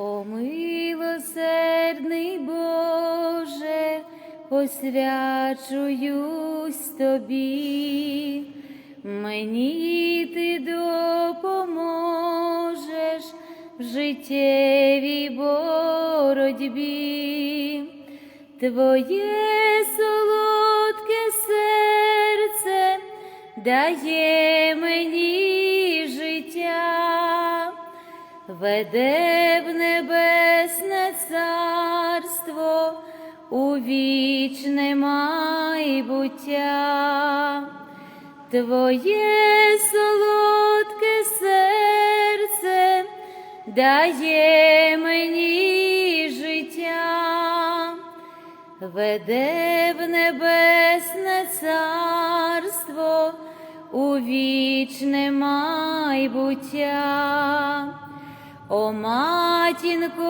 О милосердний Боже, посвячуюсь тобі, мені ти допоможеш в життєвій боротьбі, твоє солодке серце дає мені веде в небесне царство у вічне майбуття. Твоє солодке серце дає мені життя, веде в небесне царство у вічне майбуття. О матінко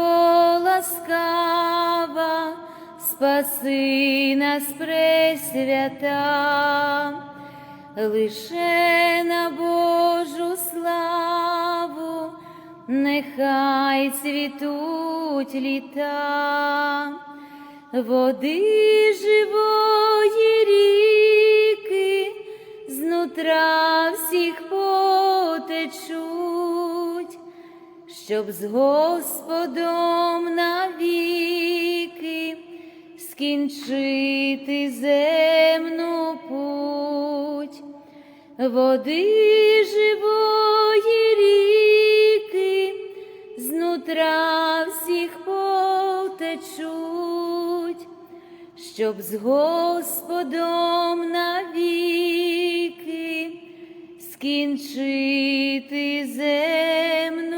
ласкава, спаси нас пресвята, лише на Божу славу, нехай цвітуть літа, води живої ріки, знутра всіх потечуть щоб з Господом навіки скінчити земну путь, води живої ріки, знутра всіх потечуть, щоб з Господом навіки скінчити земну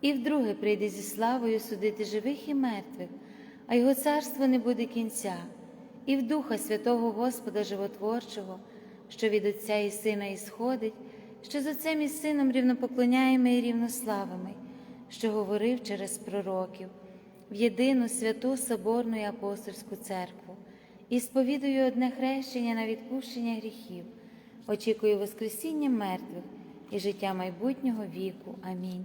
і вдруге прийде зі славою судити живих і мертвих, а його царство не буде кінця, і в Духа Святого Господа Животворчого, що від Отця і Сина ісходить, що з Отцем і Сином рівнопоклоняємо і рівнославимо, що говорив через пророків в єдину святу Соборну і апостольську церкву і сповідую одне хрещення на відпущення гріхів, очікую Воскресіння мертвих і життя майбутнього віку. Амінь.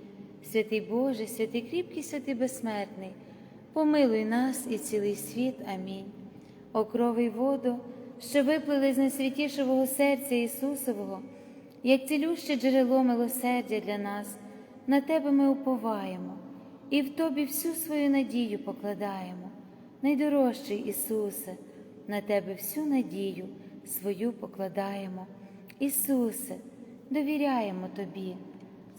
Святий Боже, святий кріпкий, святий безсмертний, помилуй нас і цілий світ. Амінь. О крови й воду, що виплили з найсвятішого серця Ісусового, як цілюще джерело милосердя для нас, на Тебе ми уповаємо і в Тобі всю свою надію покладаємо. Найдорожчий Ісусе, на Тебе всю надію свою покладаємо. Ісусе, довіряємо Тобі.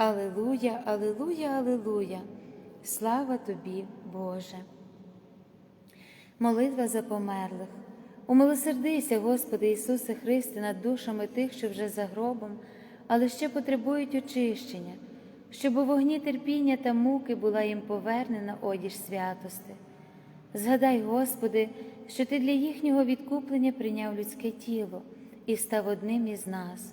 Алилуя, Алилуя, Алилуя. Слава тобі, Боже. Молитва за померлих. Умилосердися, Господи Ісусе Христе, над душами тих, що вже за гробом, але ще потребують очищення, щоб у вогні терпіння та муки була їм повернена одіж святости. Згадай, Господи, що Ти для їхнього відкуплення прийняв людське тіло і став одним із нас.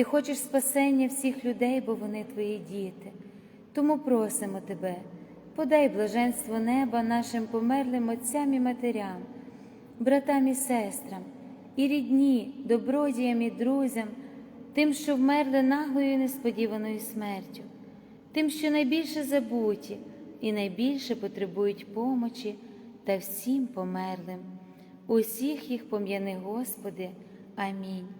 Ти хочеш спасення всіх людей, бо вони Твої діти. Тому просимо Тебе, подай блаженство неба нашим померлим отцям і матерям, братам і сестрам, і рідні, добродіям і друзям, тим, що вмерли наглою і несподіваною смертю, тим, що найбільше забуті і найбільше потребують помочі та всім померлим. Усіх їх пом'яни, Господи. Амінь.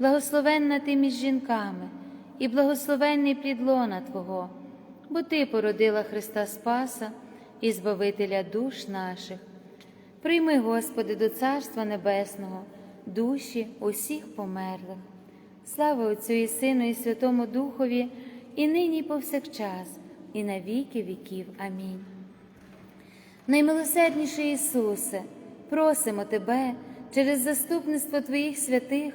благословенна ти між жінками, і благословенний плід лона Твого, бо Ти породила Христа Спаса і Збавителя душ наших. Прийми, Господи, до Царства Небесного, душі усіх померлих. Слава Отцю і Сину, і Святому Духові, і нині, і повсякчас, і на віки віків. Амінь. Наймилосердніший Ісусе, просимо Тебе через заступництво Твоїх святих,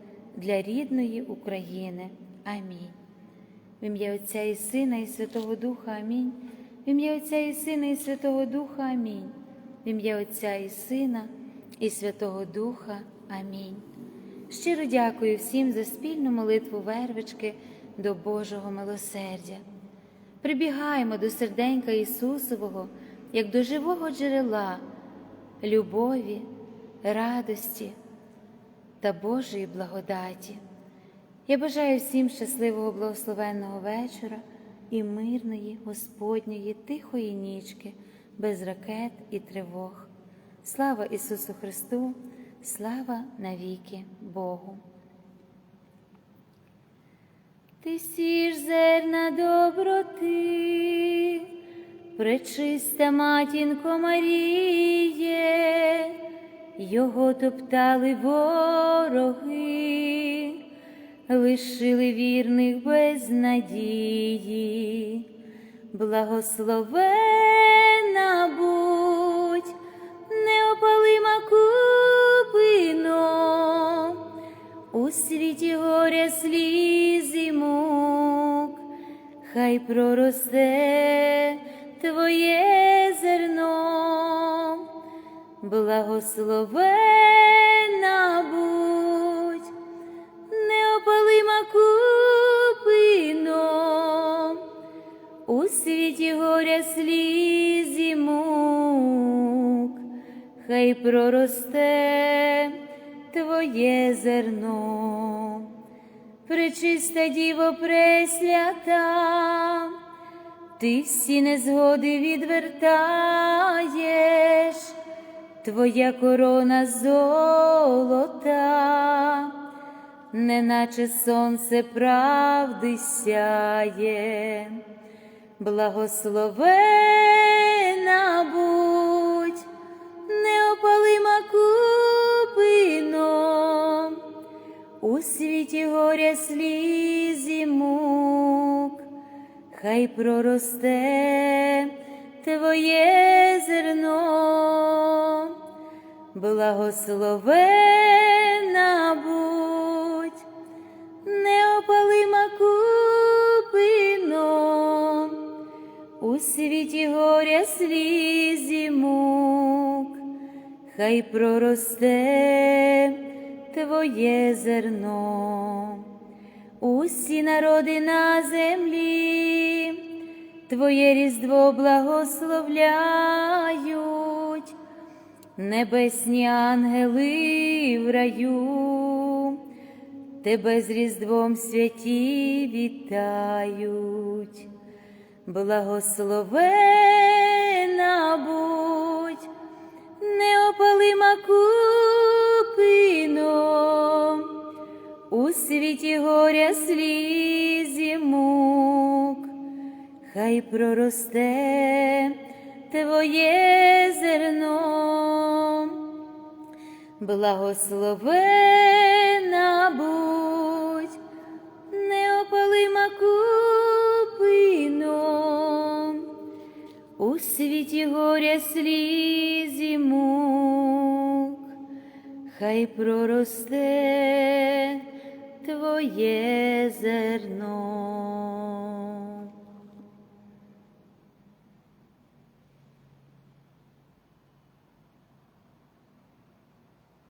для рідної України. Амінь. В ім'я Отця і Сина, і Святого Духа Амінь. В ім'я Отця і Сина, і Святого Духа Амінь. В ім'я Отця і Сина, і Святого Духа. Амінь. Щиро дякую всім за спільну молитву вервички до Божого милосердя. Прибігаємо до серденька Ісусового, як до живого джерела, любові, радості та Божої благодаті. Я бажаю всім щасливого благословенного вечора і мирної, Господньої, тихої нічки, без ракет і тривог. Слава Ісусу Христу, слава навіки Богу. Ти сіж зерна доброти, пречиста матінко Маріє, його топтали вороги, лишили вірних без надії, благословена будь, неопалима купино, у світі горя сліз і мук, хай проросте твоє зерно, благословена будь, неопалима купино, у світі горя сліз і мук, хай проросте твоє зерно, пречиста діво пресвята, ти всі незгоди відвертаєш, твоя корона золота, неначе сонце правди сяє, благословена будь, неопалима купино, у світі горя сліз і мук, хай проросте твоє зерно, благословена будь, неопалима купино, у світі горя сліз і мук, хай проросте твоє зерно, усі народи на землі, Твоє різдво благословляють, небесні ангели в раю, тебе з різдвом святі вітають, благословена будь, неопалима купино, у світі горя сліз і мук, хай проросте твоє зерно, Благословена будь, неопалима купино, у світі горя сліз і мук, хай проросте твоє зерно.